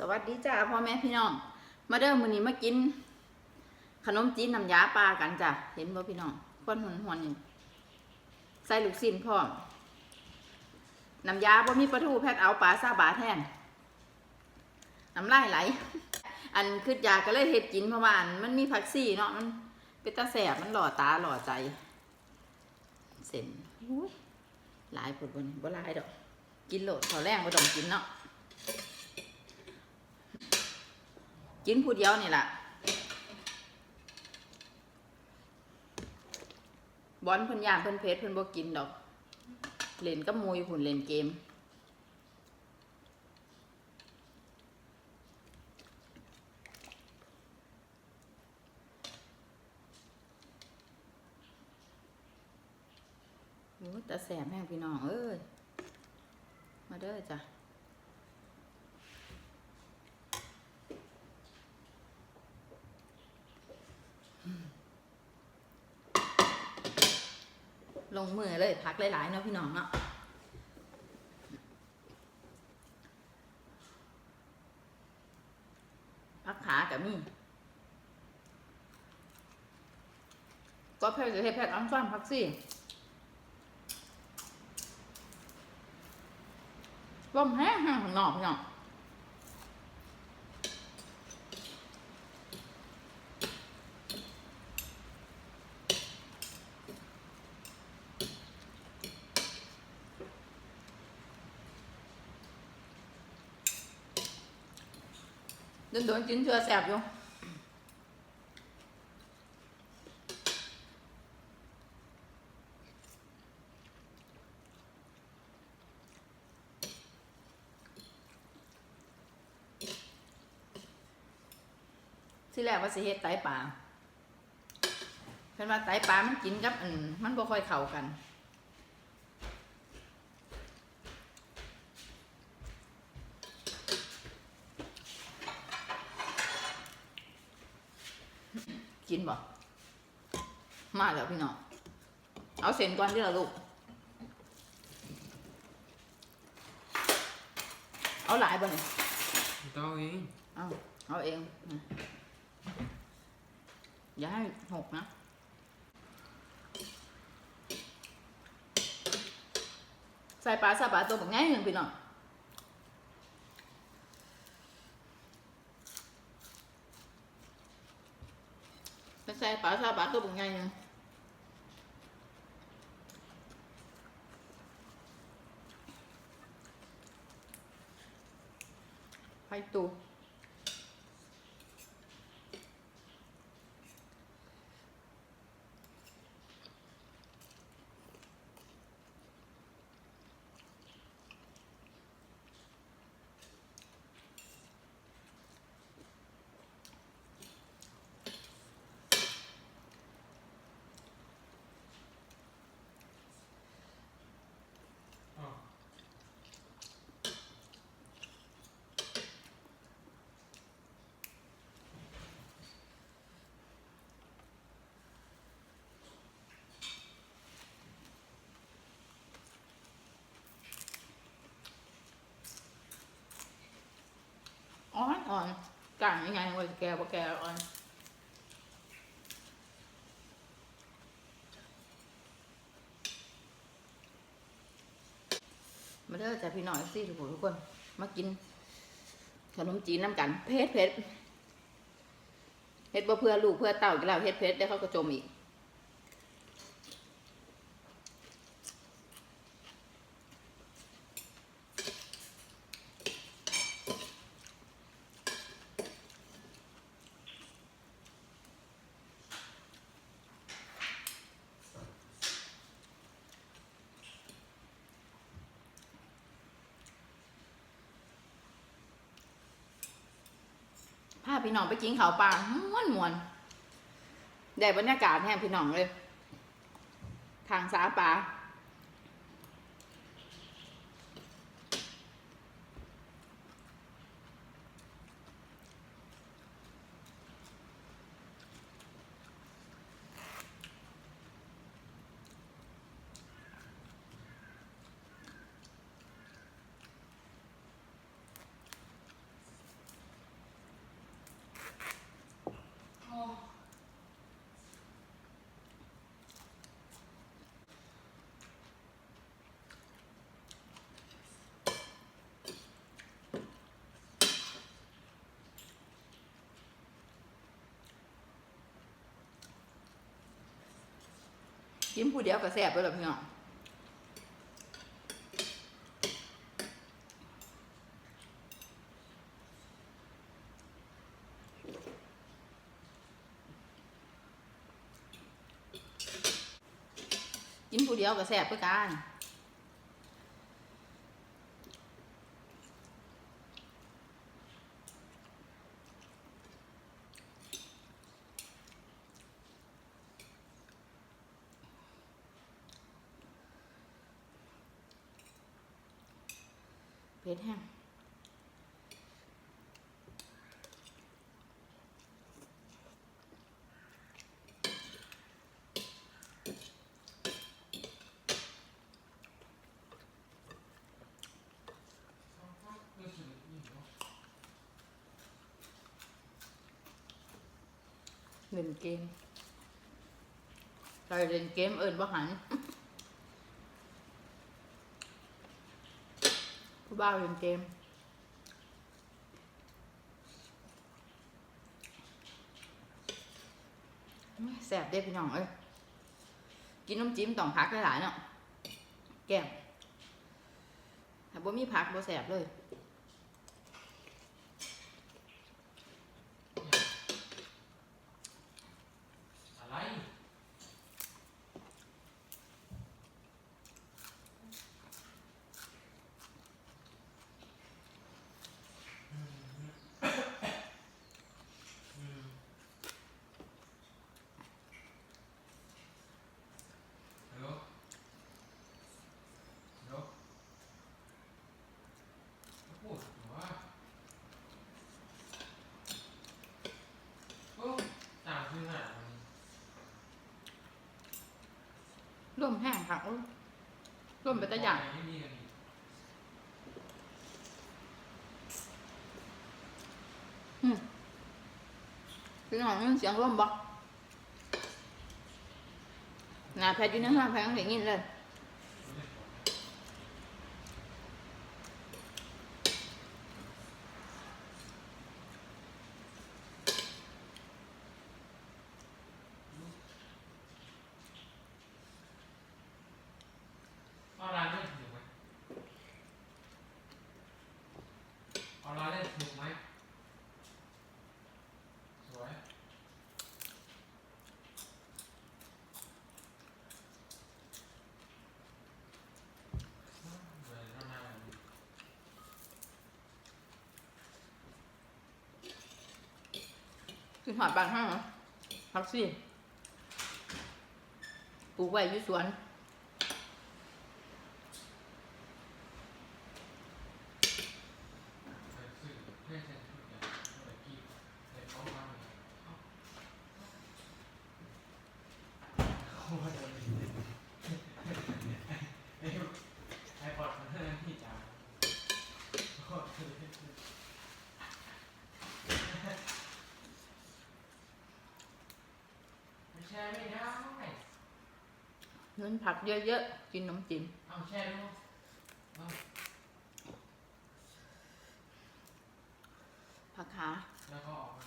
สวัสดีจ้าพ่อแม่พี่น้อง มาเด้อมื้อนี้มากิน ขนมจีนน้ำยาปลากันจ้ะเห็นบ่พี่น้องควนหวนหวนๆนี่ใส่ลูกชิ้นพร้อมน้ำยาบ่มีปลาทูแพทย์เอาปลาซาบาแทนน้ำลายไหล อันคืออยากก็เลยเฮ็ดกินเพราะว่าอันมันมีผักซี่เนาะมัน เป็นตาแสบมันหล่อตาหล่อใจ เส้นอุ้ยหลายปวดบนบ่หลายดอก กินโหลดเขาแรงบ่ต้องกินเนาะ กินผู้เดียวนี่แหละบอลเพิ่นย่าเพิ่นเพชรเพิ่นบ่กินดอก เล่นกับหมูยู่พุ่นเล่นเกม โอ้ยแต่แสบแม่งพี่น้อง เอ้ย มาเด้อจ้ะ งมือเลยพักหลายๆเนาะพี่น้องเนาะพักขากับมีก็แพทย์จะให้แพทย์อันซ้อนพักสิลมแห้งๆข้างนอกพี่น้อง โดนๆกินเชื่อแสบอยู่ที่แรกว่าสิเฮ็ดไตปลาเพิ่นว่าไตปลามันกินกับอันมันบ่ค่อยเข้ากัน กินบ่มาแล้วพี่น้องเอาเส้นก่อนที่ละลูก เอาหลายบ่เนี่ย Tao ý เอาเอาเองนะอย่าให้หกนะใส่ปลาซาบะตัวแบบง่ายหนึ่งพี่น้อง ไปใส่ปลาซาบะตัวแบบง่ายหนึ่งไปตู Ờ อ่อนอ่อนกลาง ยังไงวะแกว่าแกอ่อนมาเด้อจ้ะพี่น้อยสิทุกคนทุกคน มากินขนมจีนน้ำกันเพชรเพชรเฮ็ดบ่เพื่อลูกเพื่อเต่าอีกแล้วเฮ็ดเพชรได้เขาก็จมอีก พี่น้องไปกินข้าวปลาม้วนมวนได้บรรยากาศแห้งพี่น้องเลย ทางสาปลา กินผู้เดียวก็แซ่บไปแล้วพี่น้องกินผู้เดียวก็แซ่บไปกัน ผ็ดแห้งเล่นเกมเราเล่นเกมเอิญบ่หัน บ้าวเล่นเกมแสบเด้พี่น้องเอ้ยกินน้ำจิ้มต้องพักหลายๆเนาะแก้มถ้าบ่มีผักบ่แสบเลย อะไร อืมฮัลโหลฮัลโหลพูดว่าโอ้ต่างคือหาวันนี้ ร่วมแห้งค่ะร่วมไปแต่อย่างอืมเป็นอีกพี่น้องเสียงร่วมบอกนาแพทย์อยู่ในห้างแพทย์ต้องเห็นยินเลย ออนไลน์เล่นสนุกไหมออนไลน์เล่นสนุกไหมสวยเหมือนนานๆ คือ หอดบางห้างเหรอพักสิปลูกไว้อยู่สวน ใส่สื่อเพื่อใช้ชุดเนี่ยใส่กีบใส่ข้อความเนี่ยเอ้าโคตรเลยไอ้ไอ้ปอดมันเท่านั้นที่จ๋าโคตรเลยไม่แช่ไม่ได้ เน้นผักเยอะๆ กินนมจิ้มเอาแช่ดูเอาผักขาแล้วก็ออกมา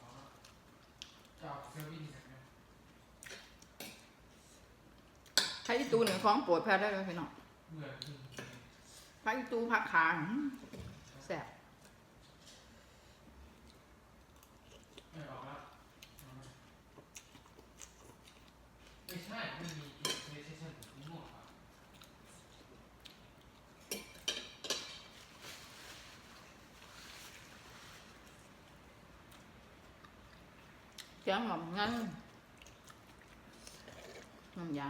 ออกมาจะออกเซอร์วิสนะครับใช้อีตูหนึ่งของโปรดแพทย์ได้เลยพี่น้องเหมือนที่ผักอีตูผักขาอื้อแซ่บ ไม่ออกแล้วเอามาไม่ใช่มันมีอีกเซสชั่นของมั่วครับ เสียงหอมงั้นน้ำยา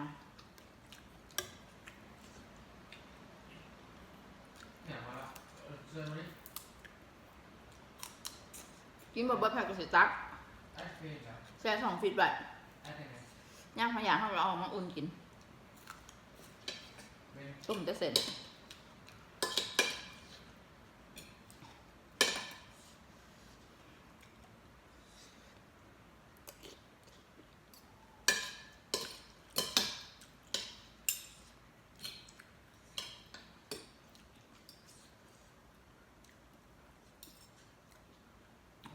เนี่ยมาแล้วเออเซอร์วิสกินบะเบิดแพ็กก็สิตักแอดเฟนครับแช่สองฟิตไว้แอดยังไงย่างพะยาให้เราเอามาอุ่นกิน เป็น ต้มจะเสร็จ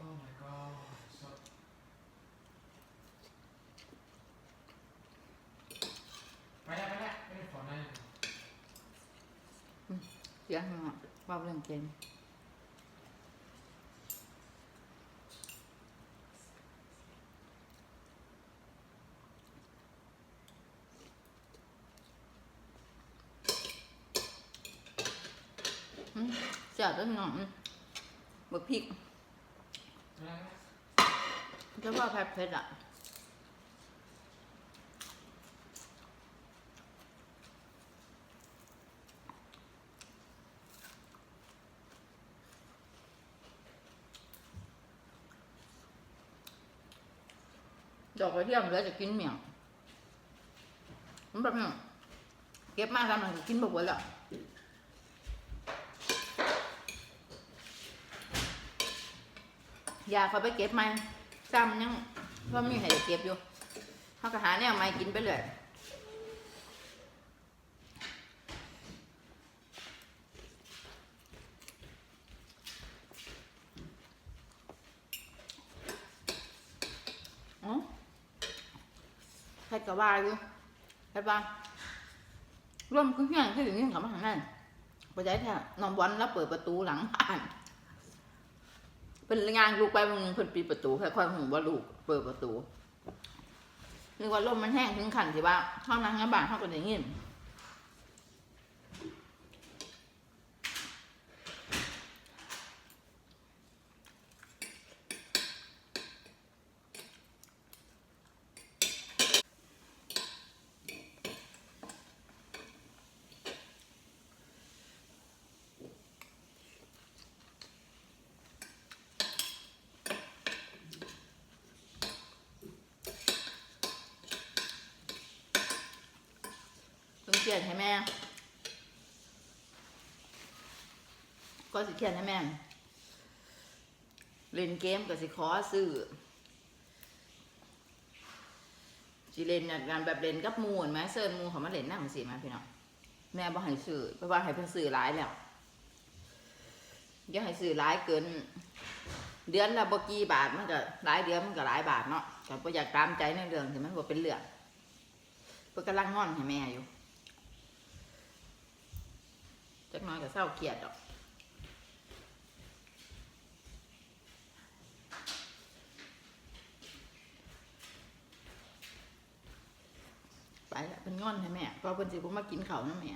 โอ้ my god สด เสียงเนาะว่าเรื่องเกมอืมเสียด้วยหน่อยบะพริกแล้วจะว่าแพ้เผ็ดอะ ดอกกระเทียมแล้วจะกินเมี่ยงมันแบบนี้เก็บมาทำมันก็กินบ่หมดแล้วยาเขาไปเก็บไหมซ้ำยังเพราะมีให้ได้เก็บอยู่เขาก็หาเนี่ยไม่กินไปเลยอ๋อ ใครก็ว่าอยู่ใช่ปะร่วมขึ้นเฮียนคืออย่างนี้กับมาทางนั่นไปได้แท้น้องบอลแล้วเปิดประตูหลังบ้านเป็นงานลูกไปมึงเพิ่นปิดประตูค่อยๆหงว่าลูกเปิดประตูนึกว่าลมมันแห้งถึงขันสิว่าห้องนั่งในบ้านห้องก็ได้ยิน ขียนให้แม่ ก็สิเขียนให้แม่ เล่นเกมก็สิขอซื้อสิเล่นงานแบบเล่นกับหมูนไหมเซิร์นหมูเขามาเล่นนั่งสิมาพี่น้องแม่บ่ให้ซื้อเพราะว่าให้เพิ่นซื้อหลายแล้วอย่าให้ซื้อหลายเกิน เดือนละบกี่บาทมันก็หลายเดือนมันก็หลายบาทเนาะแต่บ่อยากตามใจในเรื่องที่มันบ่เป็นเรื่องเพิ่นกำลังงอนให้แม่อยู่ จักน้อยก็เศร้าเกียดดอกไปละเป็นง่อนให้แม่ก็เป็นสิผมมากินเขาวนะแม่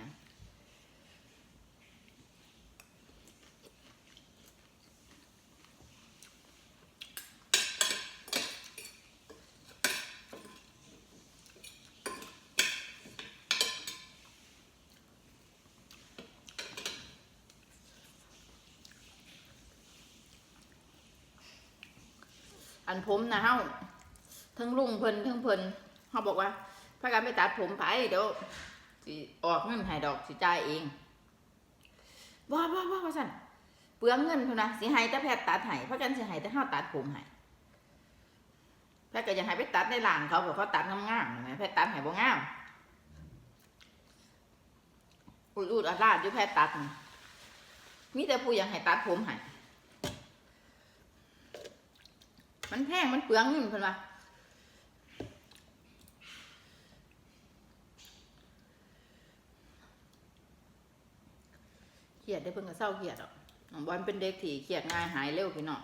อันผมนะเฮาทั้งลุงเพิ่นทั้งเพิ่นเฮาบอกว่าถ้าการไปตัดผมไปเดี๋ยวสิออกเงินให้ดอกสิจ่ายเองว้าว้าว้าว่าสั่นเปลืองเงินเท่านะสิให้แต่แพทย์ตัดให้พราะกันสิให้แต่เฮาตัดผมให้แพทย์ก็ยากให้ไปตัดในร้านเขาเพราะเขาตัดงามๆเห็นไหมแพทย์ตัดให้บ่งามอุดอุดอาดาดอยู่แพทย์ตัด มีแต่ผู้อยากให้ตัดผมให้ มันแพงมันเปลืองเงินเพิ่นว่าเครียดได้เพิ่งก็เศร้าเครียดอะน้องบอลเป็นเด็กที่เครียดง่ายหายเร็วพี่น้อง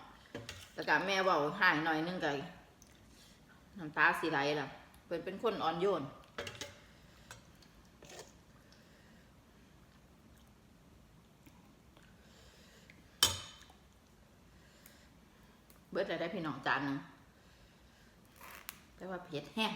แต่กะแม่เบาหายหน่อยนึงก็น้ำตาสีไหลล่ะเพิ่นเป็นคนอ่อนโยน เบิดอะไรได้พี่น้องจานนึงแต่ว่าเผ็ดแห้ง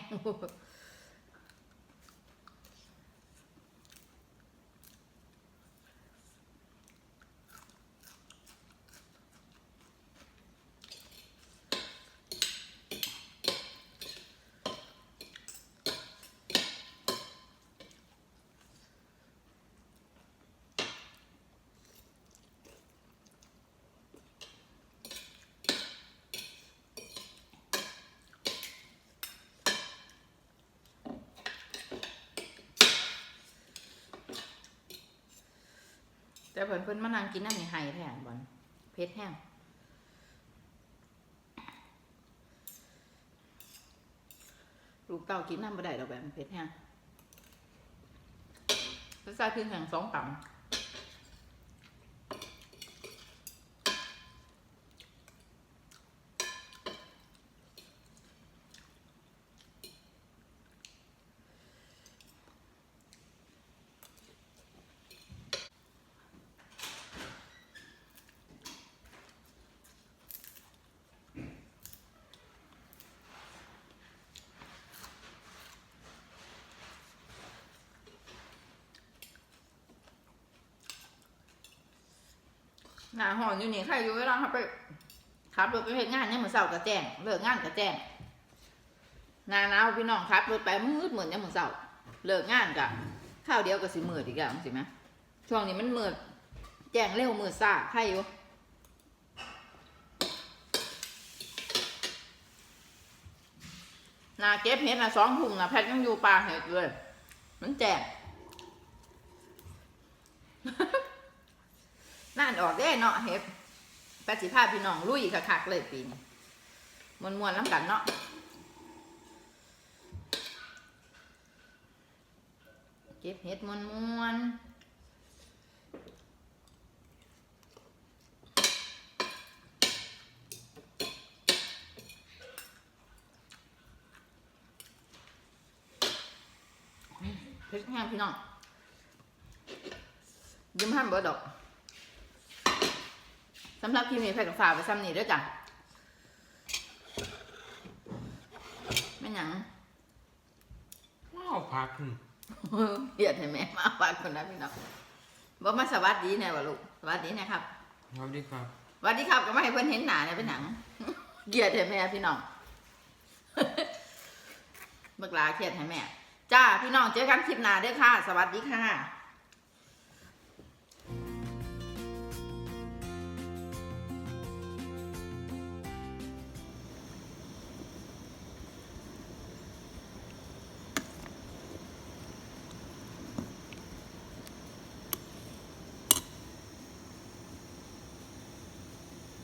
เพิ่นเพิ่นมานั่งกินน้ำในไห้แทนบอลเพชรแห้งลูกเต่ากินน้ำบ่ได้ดอกแบบเพชรแห้งแล้วใส่พริกแห่งสองต่ำ หน้าห้องอยู่นี่ใครอยู่เวลาเขาไปขับรถไปเฮ็ดงานเนี่ยามมือเสาร์ก็แจงเลิกงานก็แจงหนาหนาวพี่น้องขับรถไปมืดเหมือนเนี่ยามมือเสาเลิกงานกะข้าวเดียวก็สิมืดอีกแล้วสิไหมช่วงนี้มันมืดแจงเร็วมืดซ่าใครอยู่นาเก็บเห็ดนะสองถุงนะแพทย์ยังอยู่ปลาเห็ดเลย มันแจ้ง น่านออกได้เนาะเฮ็ดแปดสิพาพพี่น้องลุยคักๆเลยปีนี้มวนมวนๆน้ำกันเนาะเก็บเฮ็ดมวนมวนๆเฮ็ดแห้งพี่น้องยิ้มห้ามเบิดดอก สำหรับคลิปนี้แพทย์กับฝากไว้ซ้ำนี้ด้วยจ้ะไม่หยังว้าวพักอืมเหียดให้แม่มาฝากคนนะพี่น้องบอกมาสวัสดีแน่วะลูกสวัสดีนะครับสวัสดีครับสวัสดีครับก็ไม่ให้เพื่อนเห็นหน้าเนี่ยเป็นหนังเกลียดให้แม่พี่น้องบักหลาเกลียดให้แม่ จ้าพี่น้องเจอกันคลิปหน้าเด้อค่ะ สวัสดีค่ะ